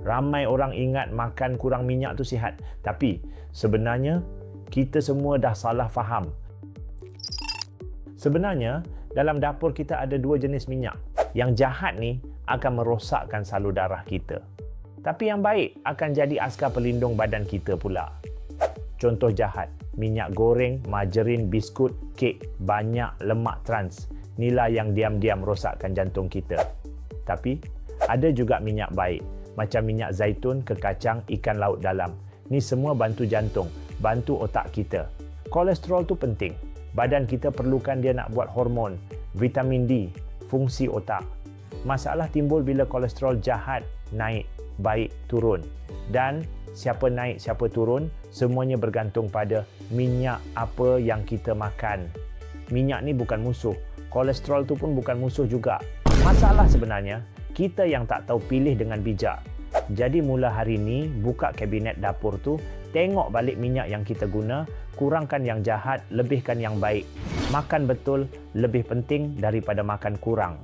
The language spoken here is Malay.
Ramai orang ingat makan kurang minyak tu sihat. Tapi sebenarnya kita semua dah salah faham. Sebenarnya dalam dapur kita ada dua jenis minyak. Yang jahat ni akan merosakkan salur darah kita. Tapi yang baik akan jadi askar pelindung badan kita pula. Contoh jahat, minyak goreng, margarin, biskut, kek, banyak lemak trans. Inilah yang diam-diam rosakkan jantung kita. Tapi ada juga minyak baik macam minyak zaitun, kekacang, ikan laut dalam. Ni semua bantu jantung, bantu otak kita. Kolesterol tu penting. Badan kita perlukan dia nak buat hormon, vitamin D, fungsi otak. Masalah timbul bila kolesterol jahat naik, baik turun. Dan siapa naik, siapa turun, semuanya bergantung pada minyak apa yang kita makan. Minyak ni bukan musuh. Kolesterol tu pun bukan musuh juga. Masalah sebenarnya, kita yang tak tahu pilih dengan bijak. Jadi mula hari ini, buka kabinet dapur tu, tengok balik minyak yang kita guna, kurangkan yang jahat, lebihkan yang baik. Makan betul lebih penting daripada makan kurang.